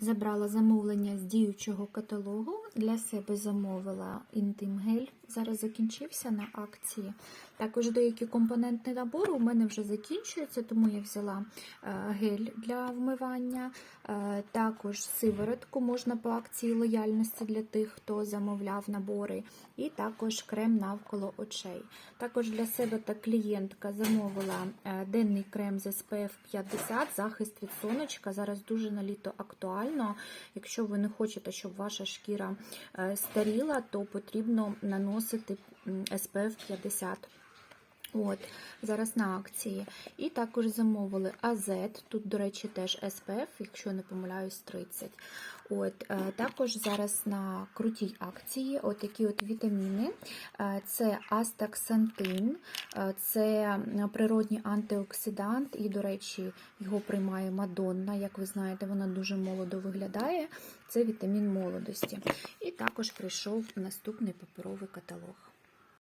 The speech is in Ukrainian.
Забрала замовлення з діючого каталогу. Для себе замовила інтим-гель. Зараз закінчився на акції. Також деякі компоненти набору у мене вже закінчуються, тому я взяла е, гель для вмивання. Е, Також сиворотку можна по акції лояльності для тих, хто замовляв набори. І також крем навколо очей. Також для себе та клієнтка замовила е, денний крем з SPF 50, захист від сонечка. Зараз дуже на літо актуально. Якщо ви не хочете, щоб ваша шкіра е, старіла, то потрібно наносити SPF 50. От, зараз на акції. І також замовили АЗ. Тут, до речі, теж SPF, якщо не помиляюсь, 30. От, е, також зараз на крутій акції от такі от вітаміни. Е, Це астаксантин, е, це природній антиоксидант, і, до речі, його приймає Мадонна. Як ви знаєте, вона дуже молодо виглядає. Це вітамін молодості. І також прийшов наступний паперовий каталог.